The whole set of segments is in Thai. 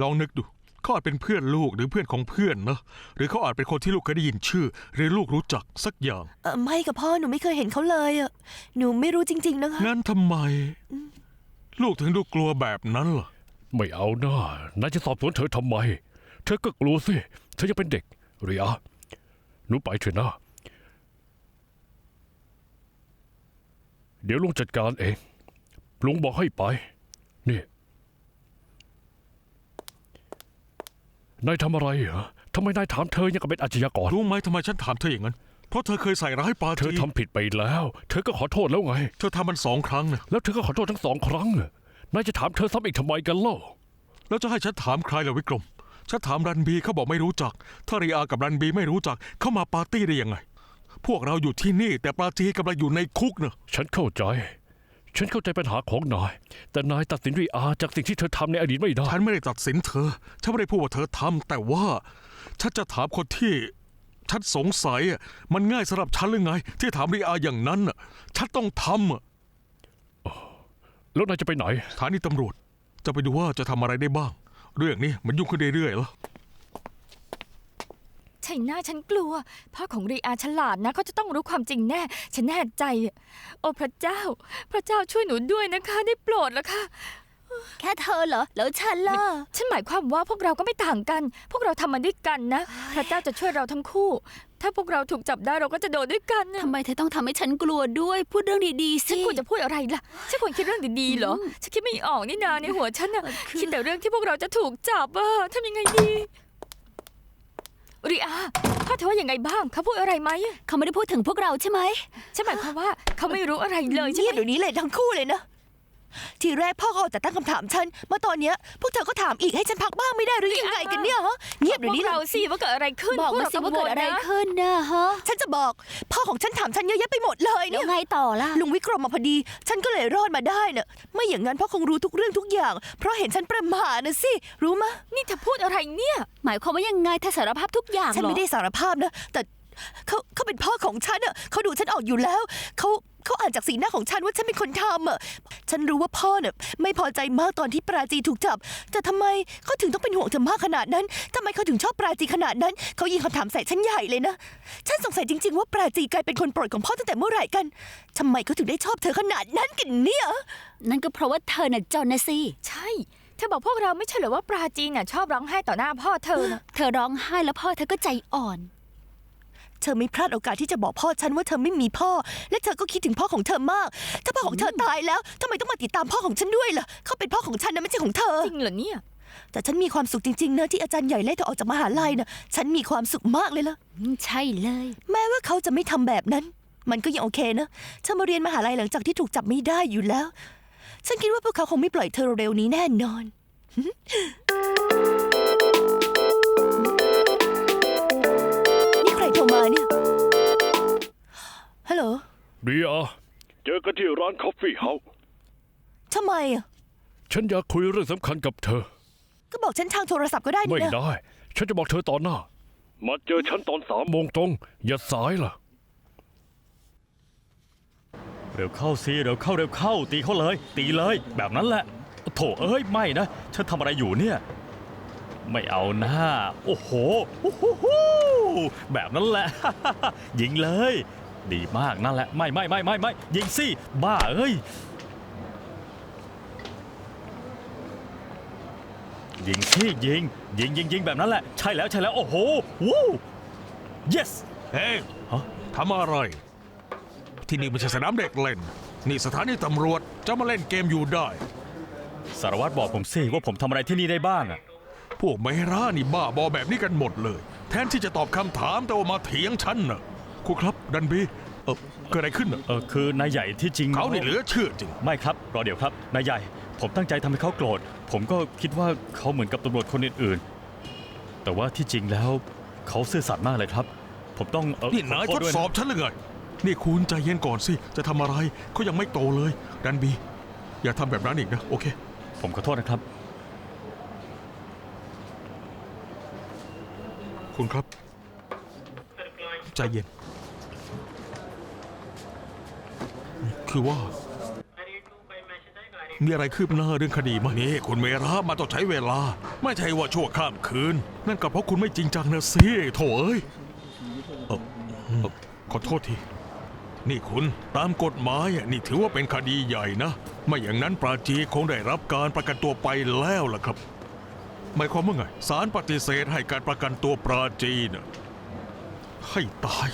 ลองนึกดู เขาอาจเป็นเพื่อนลูกหรือเพื่อนของเพื่อนนะ หรือเขาอาจเป็นคนที่ลูกเคยได้ยินชื่อ หรือลูกรู้จักสักอย่าง เออไม่กับพ่อหนูไม่เคยเห็นเขาเลยอะหนูไม่รู้จริง ๆ นะคะ งั้นทำไม ลูกถึงดูกลัวแบบนั้นล่ะ ไม่เอาหน้านายจะสอบสวนเธอทำไม เธอก็กลัวสิ เธอยังเป็นเด็กเรียหนูไปเถอะนะ เดี๋ยวลุงจัดการเอง ลุงบอกให้ไป นี่ นายทำอะไรเหรอทำไมนายถามเธอยังกับเป็นอาชญากร รู้ไหมทำไมฉันถามเธออย่างนั้น เพราะเธอเคยใส่ร้ายปาเธอจีทำผิดไปแล้ว เธอก็ขอโทษแล้วไง เธอทำมันสองครั้งนะแล้วเธอก็ขอโทษทั้งสองครั้งน่ะนายจะถามเธอซ้ำอีกทำไมกันเล่า แล้วจะให้ฉันถามใครล่ะวิกรม ฉันถามรันบีเขาบอกไม่รู้จัก ถ้าริอากับรันบีไม่รู้จัก เข้ามาปาร์ตี้ได้ยังไง พวกเราอยู่ที่นี่แต่ปาจีกำลังอยู่ในคุกเนอะฉันเข้าใจ ฉันเข้าใจปัญหาของนาย แต่นายตัดสินรีอาจากสิ่งที่เธอทำในอดีตไม่ได้ ฉันไม่ได้ตัดสินเธอ ฉันไม่ได้พูดว่าเธอทำแต่ว่า ฉันจะถามคนที่ ฉันสงสัยอะมันง่ายสำหรับฉันหรือไง ที่ถามริอาอย่างนั้นน่ะฉันต้องทำอะแล้วนายจะไปไหน สถานีตำรวจ จะไปดูว่าจะทำอะไรได้บ้าง เรื่องนี้มันยุ่งขึ้นเรื่อยๆแล้ว ใช่หน้าฉันกลัว พ่อของรีอาฉลาดนะเขาจะต้องรู้ความจริงแน่ ฉันแน่ใจ โอ้พระเจ้า พระเจ้าช่วยหนูด้วยนะคะ ได้โปรดแล้วค่ะ แค่เธอเหรอ แล้วฉันล่ะ ฉันหมายความว่าพวกเราก็ไม่ต่างกัน พวกเราทำมันด้วยกันนะ พระเจ้าจะช่วยเราทั้งคู่ ถ้าพวกเราถูกจับได้เราก็จะโดนด้วยกันนะทำไมเธอต้องทำให้ฉันกลัวด้วย พูดเรื่องดีๆฉันสิควรจะพูดอะไรล่ะ ฉันควรคิดเรื่องดีๆเหรอ ฉันคิดไม่ออกนี่นาในหัวฉันน่ะคือคิดแต่เรื่องที่พวกเราจะถูกจับอะทำยังไงดี รีอาพ่อเธอว่ายังไงบ้างเขาพูดอะไรไหมเขาไม่ได้พูดถึงพวกเราใช่ไหมฉันหมายความว่าเขาไม่รู้อะไรเลยใช่เงีไหยบมเดี๋ยวนี้เลยทั้งคู่เลยนะ ทีแรกพ่อก็เอาแต่ตั้งคำถามฉัน มาตอนเนี้ยพวกเธอก็ถามอีกให้ฉันพักบ้างไม่ได้หรือยังไงกันเนี่ยฮะเงียบพเดี๋ยววนี้กเลเรายสิว่าเกิดอะไรขึ้นบอกพวมาสิว่าเกิดอะไรกังวลนขึ้นนะฮะฉันจะบอก พ่อของฉันถามฉันเยอะแยะไปหมดเลยแล้เนี่วยไงต่อล่ะลุงวิกรมมาพอดี ฉันก็เลยรอดมาได้น่ะไม่อย่างนั้นพ่อคงรู้ทุกเรื่องทุกอย่าง เพราะเห็นฉันประมาทนะสิรู้มะ นี่เธอพูดอะไรเนี่ย หมายความว่ายังไงเธอสารภาพทุกอย่างฉันเหรอไม่ได้สารภาพนะ แต่เขาเขาเป็นพ่อของฉันอะเขาดูฉันออกอยู่แล้ว เขาเขาอ่านจากสีหน้าของฉันว่าฉันเป็นคนทำอะ ฉันรู้ว่าพ่อเนี่ยไม่พอใจมากตอนที่ปราจีถูกจับ แต่ทำไมเขาถึงต้องเป็นห่วงเธอมากขนาดนั้นทำไมเขาถึงชอบปราจีขนาดนั้น เขายิงคำถามใส่ฉันใหญ่เลยนะ ฉันสงสัยจริง ๆ ว่าปราจีกลายเป็นคนโปรดของพ่อตั้งแต่เมื่อไหร่กันทำไมเขาถึงได้ชอบเธอขนาดนั้นกันเนี่ย นั่นก็เพราะว่าเธอน่ะจนนะสิ ใช่ เธอบอกพวกเราไม่ใช่เหรอว่าปราจีนน่ะชอบร้องไห้ต่อหน้าพ่อเธอนะเธอร้องไห้แล้วพ่อเธอก็ใจอ่อน เธอไม่พลาดโอกาสที่จะบอกพ่อฉันว่าเธอไม่มีพ่อ และเธอก็คิดถึงพ่อของเธอมาก ถ้าพ่อของเธอตายแล้วทำไมต้องมาติดตามพ่อของฉันด้วยล่ะ เขาเป็นพ่อของฉันนะไม่ใช่ของเธอ จริงเหรอเนี่ย แต่ฉันมีความสุขจริงๆนะที่อาจารย์ใหญ่ไล่เธอออกจากมหาลัยนะฉันมีความสุขมากเลยล่ะ อืมใช่เลย แม้ว่าเขาจะไม่ทำแบบนั้น มันก็ยังโอเคนะเธอมาเรียนมหาลัยหลังจากที่ถูกจับไม่ได้อยู่แล้ว ฉันคิดว่าพวกเขาคงไม่ปล่อยเธอเร็วๆนี้แน่นอน ฮัลโหลเรียเจอกันที่ร้านคอฟฟี่เฮาส์ทำไมอะฉันอยากคุยเรื่องสำคัญกับเธอ ก็บอกฉันทางโทรศัพท์ก็ได้ไม่นี่นะได้ ฉันจะบอกเธอตอนหน้ามาเจอฉันตอนสามโมงตรง อย่าสายล่ะ เร็วเข้าสิเร็วเข้าเร็วเข้า ตีเขาเลย ตีเลย แบบนั้นแหละ โถเอ้ยไม่นะฉันทำอะไรอยู่เนี่ย ไม่เอาหน้า โอ้โหโอ้โหโหแบบนั้นแหละ ยิงเลย ดีมากนั่นแหละ ไม่ไม่ไม่ไม่ไม่ยิงสิบ้าเอ้ย ยิงสิยิง ยิงยิงยิงแบบนั้นแหละ ใช่แล้วใช่แล้ว โอ้โหวู้ yes เฮ้ยฮะ ทำอะไร ที่นี่ไม่ใช่สนามเด็กเล่น นี่สถานีตำรวจจะมาเล่นเกมอยู่ได้ สารวัตรบอกผมสิว่าผมทำอะไรที่นี่ได้บ้างอะพวกไม่ร่านี่บ้าบอแบบนี้กันหมดเลย แทนที่จะตอบคำถามแต่ว่ามาเถียงฉันน่ะ ครูครับ ดันบีเออเกิดอะไรขึ้นน่ะเออคือนายใหญ่ที่จริงเขานี่เหลือเชื่อจริง ไม่ครับรอเดี๋ยวครับนายใหญ่ ผมตั้งใจทำให้เขาโกรธ ผมก็คิดว่าเขาเหมือนกับตำรวจคนอื่นๆ แต่ว่าที่จริงแล้วเขาซื่อสัตย์มากเลยครับ ผมต้องเออนี่นายขทโษดด้วยสนะอบฉันหรือไงนี่คุณใจเย็นก่อนสิจะทำอะไรเขายังไม่โตเลย ดันบี อย่าทำแบบนั้นอีกนะ โอเค ผมขอโทษนะครับ คุณครับ ใจเย็น คือว่า มีอะไรคืบหน้าเรื่องคดีไหมนี่คุณเมรามันต้องใช้เวลา ไม่ใช่ว่าชั่วข้ามคืน นั่นก็เพราะคุณไม่จริงจังนะสิโถเอ้ยเอ่อเอ่อขอโทษที นี่คุณตามกฎหมายอะนี่ถือว่าเป็นคดีใหญ่นะ ไม่อย่างนั้นปราจีคงได้รับการประกันตัวไปแล้วล่ะครับ หมายความว่าไงศาลปฏิเสธให้การประกันตัวปราจีนะ ให้ตาย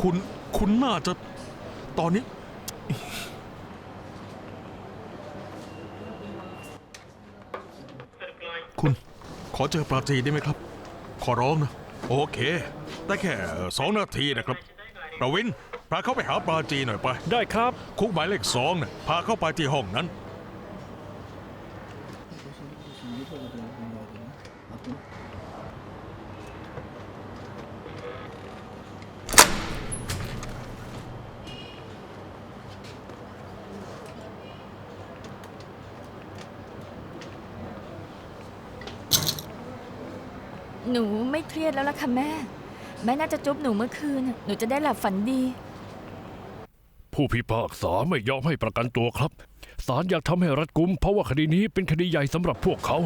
คุณคุณน่าจะตอนนี้ คุณขอเจอปราจีได้ไหมครับ ขอร้องนะ โอเค ได้แค่สองนาทีนะครับ ประวินพาเข้าไปหาปราจีหน่อยไป ได้ครับ คุกหมายเลขสองนะพาเข้าไปที่ห้องนั้น หนูไม่เครียดแล้วล่ะค่ะแม่ แม่น่าจะจุ๊บหนูเมื่อคืน หนูจะได้หลับฝันดี ผู้พิพากษาไม่ยอมให้ประกันตัวครับ ศาลอยากทำให้รัดกุม เพราะว่าคดีนี้เป็นคดีใหญ่สำหรับพวกเขา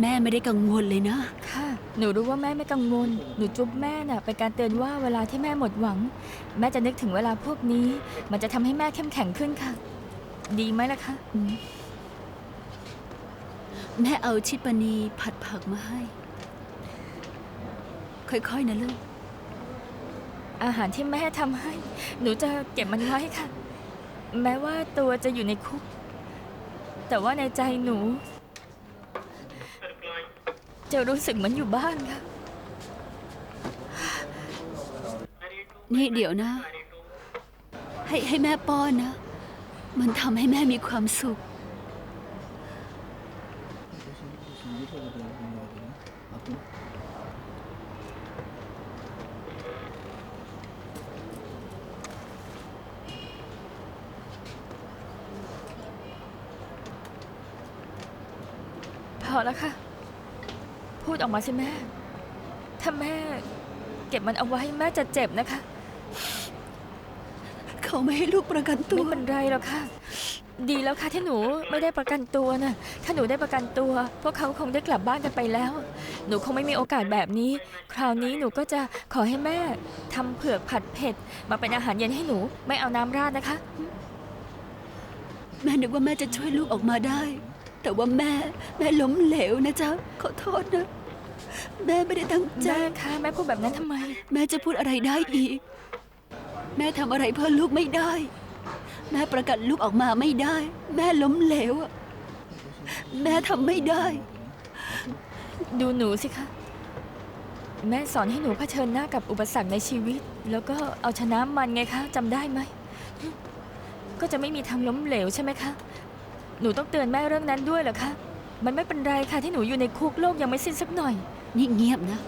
แม่ไม่ได้กังวลเลยนะค่ะ หนูรู้ว่าแม่ไม่กังวล หนูจุ๊บแม่น่ะเป็นการเตือนว่าเวลาที่แม่หมดหวัง แม่จะนึกถึงเวลาพวกนี้ มันจะทำให้แม่เข้มแข็งขึ้นค่ะ ดีไหมล่ะคะแม่เอาชิปานีผัดผักมาให้ ค่อยๆนะลูก อาหารที่แม่ทำให้ หนูจะเก็บมันไว้ค่ะ แม้ว่าตัวจะอยู่ในคุก แต่ว่าในใจหนู จะรู้สึกเหมือนอยู่บ้านค่ะ นี่เดี๋ยวนะ ให้ให้แม่ป้อนนะ มันทำให้แม่มีความสุข พอแล้วค่ะ ดออกมาสิแม่ ถ้าแม่เก็บมันเอาไว้แม่จะเจ็บนะคะ เขาไม่ให้ลูกประกันตัไม่ว เป็นไรหรอกค่ะ ดีแล้วค่ะที่หนูไม่ได้ประกันตัวนะถ้าหนูได้ประกันตัว พวกเขาคงได้กลับบ้านกันไปแล้ว หนูคงไม่มีโอกาสแบบนี้ คราวนี้หนูก็จะขอให้แม่ทำเผือกผัดเผ็ด มาเป็นอาหารเย็นให้หนูไม่เอาน้ำราดนะคะ แม่นึกว่าแม่จะช่วยลูกออกมาได้ แต่ว่าแม่ แม่ล้มเหลวนะจ๊ะ ขอโทษนะ แม่ไม่ได้ตั้งใจ แม่คะแม่พูดแบบนั้นทำไม แม่จะพูดอะไรได้อีก แม่ทำอะไรเพื่อลูกไม่ได้ แม่ประกันลูกออกมาไม่ได้ แม่ล้มเหลวอะแม่ทำไม่ได้ ดูหนูสิคะ แม่สอนให้หนูเผชิญหน้ากับอุปสรรคในชีวิต แล้วก็เอาชนะมันไงคะจำได้ไหม ก็จะไม่มีทางล้มเหลวใช่ไหมคะ หนูต้องเตือนแม่เรื่องนั้นด้วยเหรอคะ มันไม่เป็นไรค่ะที่หนูอยู่ในคุกโลกยังไม่สิ้นสักหน่อย นี่เงียบนะ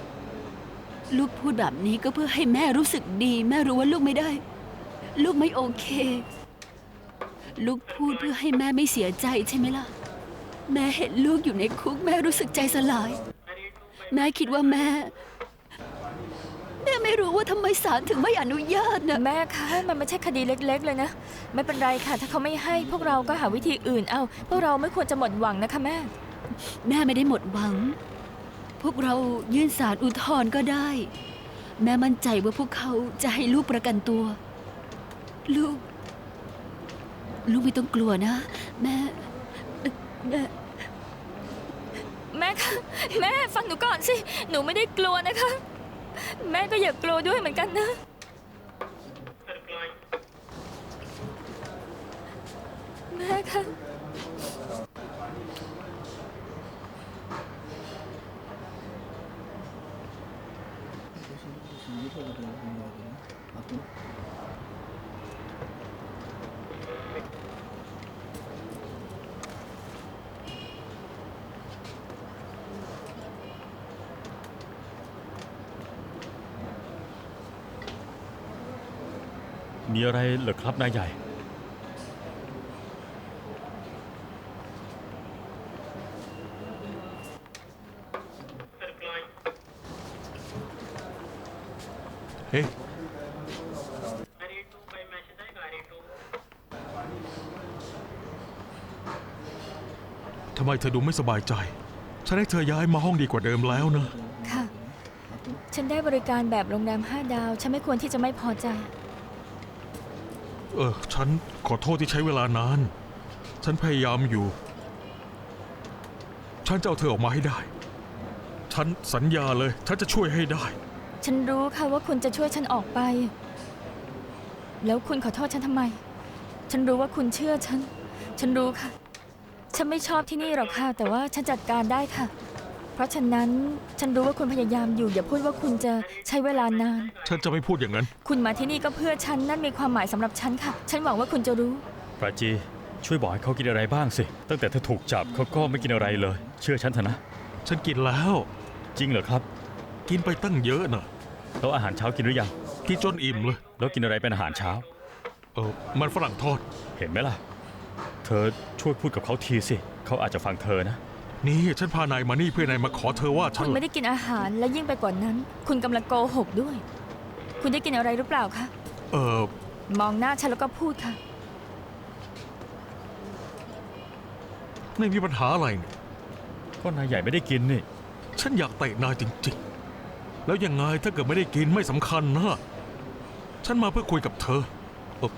ลูกพูดแบบนี้ก็เพื่อให้แม่รู้สึกดี แม่รู้ว่าลูกไม่ได้ ลูกไม่โอเค ลูกพูดเพื่อให้แม่ไม่เสียใจใช่ไหมล่ะ แม่เห็นลูกอยู่ในคุก แม่รู้สึกใจสลาย แม่คิดว่าแม่ แม่ไม่รู้ว่าทำไมศาลถึงไม่อนุญาตนะแม่คะมันไม่ใช่คดีเล็ก ๆ เลยนะ ไม่เป็นไรค่ะ ถ้าเขาไม่ให้พวกเราก็หาวิธีอื่นเอา พวกเราไม่ควรจะหมดหวังนะคะแม่ แม่ไม่ได้หมดหวัง พวกเรายื่นสารอุทธรณ์ก็ได้ แม่มั่นใจว่าพวกเขาจะให้ลูกประกันตัว ลูก ลูกไม่ต้องกลัวนะ แม่แม่แม่คะแม่ฟังหนูก่อนสิ หนูไม่ได้กลัวนะคะ แม่ก็อย่ากลัวด้วยเหมือนกันนะ แม่คะ มีอะไรเหรอครับนายใหญ่ ค เอ๊ะทำ ไมเธอดูไม่สบายใจ ฉันให้เธอย้ายมาห้องดีกว่าเดิมแล้วนะ ค่ะ ฉันได้บริการแบบโรงแรมห้าดาว ฉันไม่ควรที่จะไม่พอใจ เออ ฉันขอโทษที่ใช้เวลานาน ฉันพยายามอยู่ ฉันจะเอาเธอออกมาให้ได้ ฉันสัญญาเลย ฉันจะช่วยให้ได้ ฉันรู้ค่ะว่าคุณจะช่วยฉันออกไป แล้วคุณขอโทษฉันทำไม ฉันรู้ว่าคุณเชื่อฉัน ฉันรู้ค่ะ ฉันไม่ชอบที่นี่หรอกค่ะ แต่ว่าฉันจัดการได้ค่ะ เพราะฉะนั้นฉันรู้ว่าคุณพยายามอยู่ อย่าพูดว่าคุณจะใช้เวลานาน ฉันจะไม่พูดอย่างนั้น คุณมาที่นี่ก็เพื่อฉันนั่นมีความหมายสำหรับฉันค่ะ ฉันหวังว่าคุณจะรู้ ปราจี ช่วยบอกให้เขากินอะไรบ้างสิ ตั้งแต่เธอถูกจับเขาก็ไม่กินอะไรเลย เชื่อฉันเถอะนะ ฉันกินแล้ว จริงเหรอครับ กินไปตั้งเยอะนะแล้วอาหารเช้ากินหรือยัง กินจนอิ่มเลย แล้วกินอะไรเป็นอาหารเช้า เออมันฝรั่งทอด เห็นไหมล่ะ เธอช่วยพูดกับเขาทีสิ เขาอาจจะฟังเธอนะ นี่ฉันพานายมานี่เพื่อนายมาขอเธอว่าฉัคุนณไม่ได้กินอาหารและยิ่งไปกว่านั้น คุณกำลังโกหกด้วย คุณได้กินอะไรหรือเปล่าคะ เออมองหน้าฉันแล้วก็พูดค่ะ ไม่มีปัญหาอะไรนี่ก็นายใหญ่ไม่ได้กินนี่ ฉันอยากเตะนายจริงๆ แล้วยังไงถ้าเกิดไม่ได้กินไม่สำคัญนะ ฉันมาเพื่อคุยกับเธอเอ่อ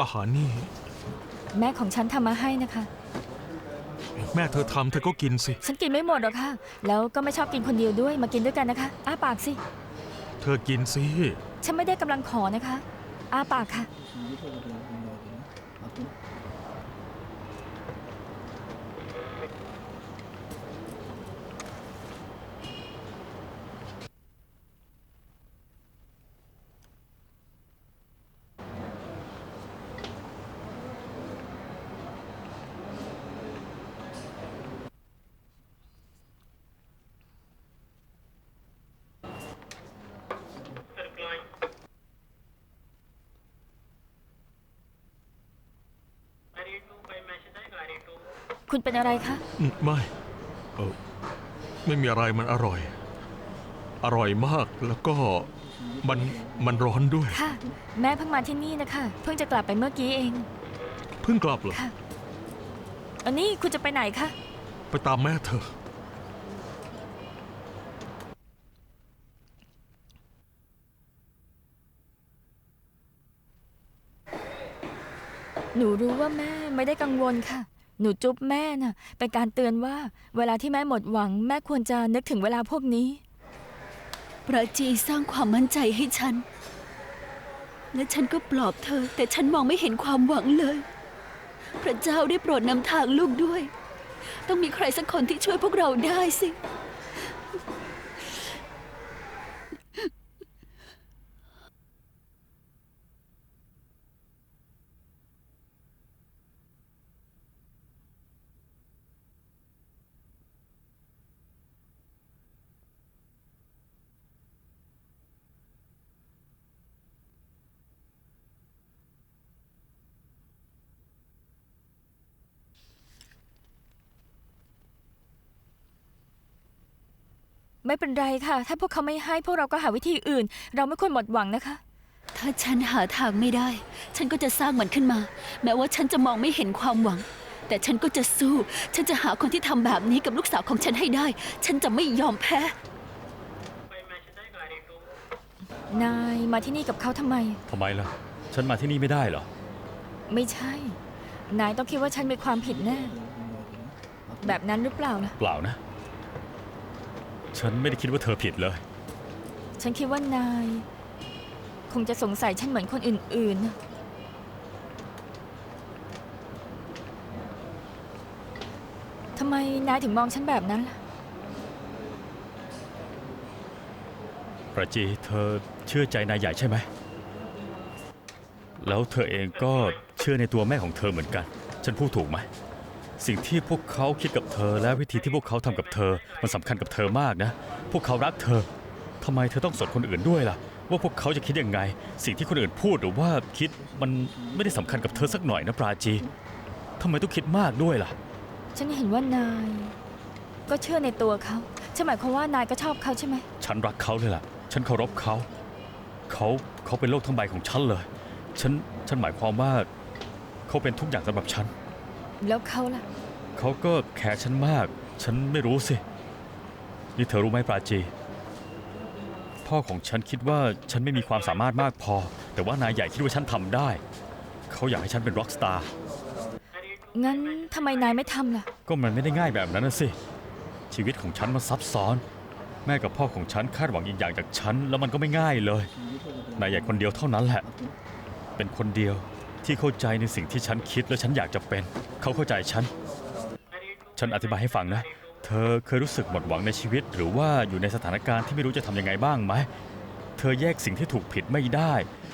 อาหารนี่ แม่ของฉันทำมาให้นะคะ แม่เธอทำเธอก็กินสิ ฉันกินไม่หมดหรอกค่ะ แล้วก็ไม่ชอบกินคนเดียวด้วย มากินด้วยกันนะคะ อ้าปากสิ เธอกินสิ ฉันไม่ได้กำลังขอนะคะ อ้าปากค่ะ คุณเป็นอะไรคะ อืมไม่เออไม่มีอะไรมันอร่อย อร่อยมากแล้วก็มันมันร้อนด้วย ค่ะ แม่เพิ่งมาที่นี่นะคะ เพิ่งจะกลับไปเมื่อกี้เอง เพิ่งกลับเหรอ ค่ะ อันนี้คุณจะไปไหนคะ ไปตามแม่เธอ หนูรู้ว่าแม่ไม่ได้กังวลค่ะ หนูจุ๊บแม่น่ะเป็นการเตือนว่าเวลาที่แม่หมดหวัง แม่ควรจะนึกถึงเวลาพวกนี้พระจีสร้างความมั่นใจให้ฉัน และฉันก็ปลอบเธอ แต่ฉันมองไม่เห็นความหวังเลย พระเจ้าได้โปรดนำทางลูกด้วย ต้องมีใครสักคนที่ช่วยพวกเราได้สิ ไม่เป็นไรค่ะ ถ้าพวกเขาไม่ให้พวกเราก็หาวิธีอื่น เราไม่ควรหมดหวังนะคะ ถ้าฉันหาทางไม่ได้ ฉันก็จะสร้างมันขึ้นมา แม้ว่าฉันจะมองไม่เห็นความหวัง แต่ฉันก็จะสู้ ฉันจะหาคนที่ทำแบบนี้กับลูกสาวของฉันให้ได้ ฉันจะไม่ยอมแพ้ นายมาที่นี่กับเขาทำไม ทำไมล่ะ ฉันมาที่นี่ไม่ได้เหรอ ไม่ใช่ นายต้องคิดว่าฉันมีความผิดแน่แบบนั้นหรือเปล่าล่ะ เปล่านะ ฉันไม่ได้คิดว่าเธอผิดเลย ฉันคิดว่านาย คงจะสงสัยฉันเหมือนคนอื่นๆน่ะทำไมนายถึงมองฉันแบบนั้นล่ะ ประจีเธอเชื่อใจนายใหญ่ใช่ไหม แล้วเธอเองก็เชื่อในตัวแม่ของเธอเหมือนกัน ฉันพูดถูกไหม สิ่งที่พวกเขาคิดกับเธอ และวิธีที่พวกเขาทำกับเธอ มันสำคัญกับเธอมากนะ พวกเขารักเธอทำไมเธอต้องสนคนอื่นด้วยล่ะ ว่าพวกเขาจะคิดยังไง สิ่งที่คนอื่นพูดหรือว่าคิดมันไม่ได้สำคัญกับเธอสักหน่อยนะปราจีทำไมต้องคิดมากด้วยล่ะ ฉันเห็นว่านาย ก็เชื่อในตัวเขาฉันหมายความว่านายก็ชอบเขาใช่ไหม ฉันรักเขาเลยล่ะ ฉันเคารพเขา เขาเขาเป็นโลกทั้งใบของฉันเลย ฉัน ฉันหมายความว่า เขาเป็นทุกอย่างสำหรับฉัน แล้วเขาล่ะ เขาก็แคร์ฉันมาก ฉันไม่รู้สิ นี่เธอรู้ไหมปราจี พ่อของฉันคิดว่าฉันไม่มีความสามารถมากพอ แต่ว่านายใหญ่คิดว่าฉันทำได้ เขาอยากให้ฉันเป็นร็อกสตาร์ งั้นทำไมนายไม่ทำล่ะ ก็มันไม่ได้ง่ายแบบนั้นนะสิ ชีวิตของฉันมันซับซ้อน แม่กับพ่อของฉันคาดหวังอีกอย่างจากฉัน แล้วมันก็ไม่ง่ายเลย นายใหญ่คนเดียวเท่านั้นแหละ เป็นคนเดียว ที่เข้าใจในสิ่งที่ฉันคิดและฉันอยากจะเป็น เขาเข้าใจฉัน ฉันอธิบายให้ฟังนะ เธอเคยรู้สึกหมดหวังในชีวิต หรือว่าอยู่ในสถานการณ์ที่ไม่รู้จะทำยังไงบ้างไหม เธอแยกสิ่งที่ถูกผิดไม่ได้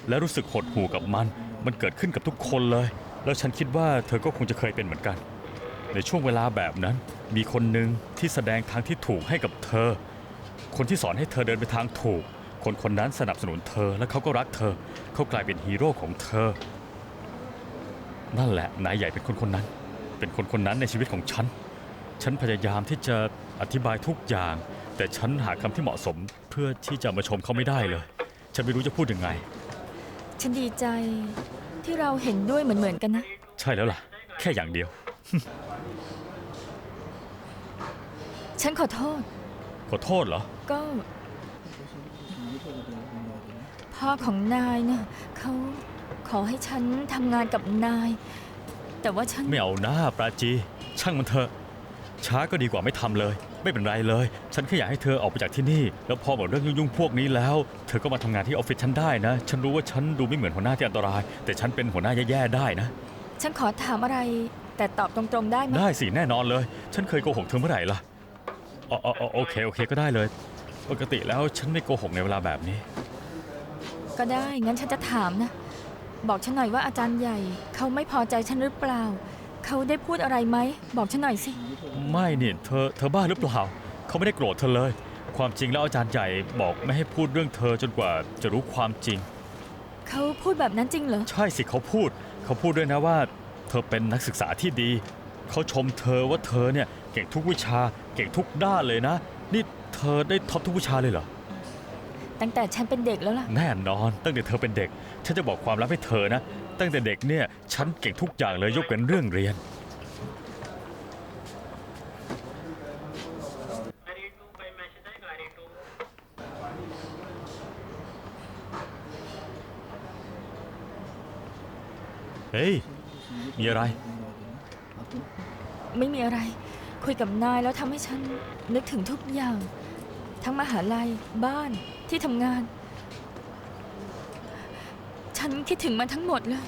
และรู้สึกหดหู่กับมัน มันเกิดขึ้นกับทุกคนเลย แล้วฉันคิดว่าเธอก็คงจะเคยเป็นเหมือนกัน ในช่วงเวลาแบบนั้น มีคนหนึ่งที่แสดงทางที่ถูกให้กับเธอ คนที่สอนให้เธอเดินไปทางถูก คนคนนั้นสนับสนุนเธอและเขาก็รักเธอ เขากลายเป็นฮีโร่ของเธอ นั่นแหละนายใหญ่เป็นคนคนนั้น เป็นคนคนนั้นในชีวิตของฉัน ฉันพยายามที่จะอธิบายทุกอย่าง แต่ฉันหาคำที่เหมาะสมเพื่อที่จะมาชมเขาไม่ได้เลย ฉันไม่รู้จะพูดยังไง ฉันดีใจที่เราเห็นด้วยเหมือนๆกันนะ ใช่แล้วล่ะ แค่อย่างเดียว ฉันขอโทษ ขอโทษเหรอ ก็ พ่อของนายเนี่ยเขาข อให้ฉันทำงานกับนาย แต่ว่าฉัน ไม่เอาหน้าปราจี ช่างมันเถอะ ช้าก็ดีกว่าไม่ทำเลย ไม่เป็นไรเลย ฉันแค่อยากให้เธอออกไปจากที่นี่ แล้วพอหมดเรื่องยุ่งๆพวกนี้แล้ว เธอก็มาทำงานที่ออฟฟิศฉันได้นะ ฉันรู้ว่าฉันดูไม่เหมือนหัวหน้าที่อันตราย แต่ฉันเป็นหัวหน้าแย่ๆได้นะ ฉันขอถามอะไร แต่ตอบตรงๆได้ไหมได้สิแน่นอนเลย ฉันเคยโกหกเธอเมื่อไหร่ล่ะอ๋ออ๋ออ๋อโอเคโอเคก็ได้เลย ปกติแล้วฉันไม่โกหกในเวลาแบบนี้ ก็ได้ งั้นฉันจะถามนะ บอกฉันหน่อยว่าอาจารย์ใหญ่ เขาไม่พอใจฉันหรือเปล่า เขาได้พูดอะไรไหม บอกฉันหน่อยสิ ไม่เนี่ยเธอเธอบ้าหรือเปล่า เขาไม่ได้โกรธเธอเลย ความจริงแล้วอาจารย์ใหญ่บอกไม่ให้พูดเรื่องเธอจนกว่าจะรู้ความจริง เขาพูดแบบนั้นจริงเหรอ ใช่สิเขาพูด เขาพูดด้วยนะว่า เธอเป็นนักศึกษาที่ดี เขาชมเธอว่าเธอเนี่ยเก่งทุกวิชาเก่งทุกด้านเลยนะ นี่เธอได้ท็อปทุกวิชาเลยเหรอ ตั้งแต่ฉันเป็นเด็กแล้วล่ะ แน่นอน ตั้งแต่เธอเป็นเด็ก ฉันจะบอกความลับให้เธอนะ ตั้งแต่เด็กเนี่ย ฉันเก่งทุกอย่างเลยยกเว้นเรื่องเรียน เฮ้ย มีอะไร ไม่มีอะไร คุยกับนายแล้วทำให้ฉันนึกถึงทุกอย่าง ทั้งมหาลัยบ้าน ที่ทำงาน ฉันคิดถึงมันทั้งหมดเลย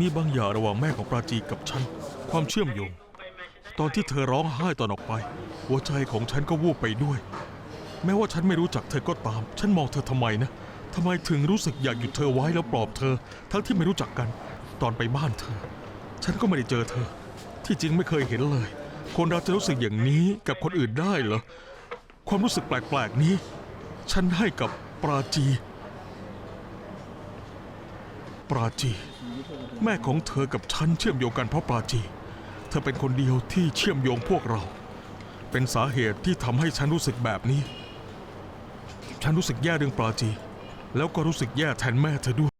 มีบางอย่างระหว่างแม่ของปราจีกับฉัน ความเชื่อมโยง ตอนที่เธอร้องไห้ตอนออกไป หัวใจของฉันก็วูบไปด้วย แม้ว่าฉันไม่รู้จักเธอก็ตาม ฉันมองเธอทำไมนะทำไมถึงรู้สึกอยากหยุดเธอไว้แล้วปลอบเธอ ทั้งที่ไม่รู้จักกัน ตอนไปบ้านเธอ ฉันก็ไม่ได้เจอเธอ ที่จริงไม่เคยเห็นเลย คนเราจะรู้สึกอย่างนี้กับคนอื่นได้เหรอ ความรู้สึกแปลกๆนี้ ฉันให้กับปราจี ปราจี แม่ของเธอกับฉันเชื่อมโยงกันเพราะปราจี เธอเป็นคนเดียวที่เชื่อมโยงพวกเรา เป็นสาเหตุที่ทำให้ฉันรู้สึกแบบนี้ ฉันรู้สึกแย่เรื่องปลาจี แล้วก็รู้สึกแย่แทนแม่เธอด้วย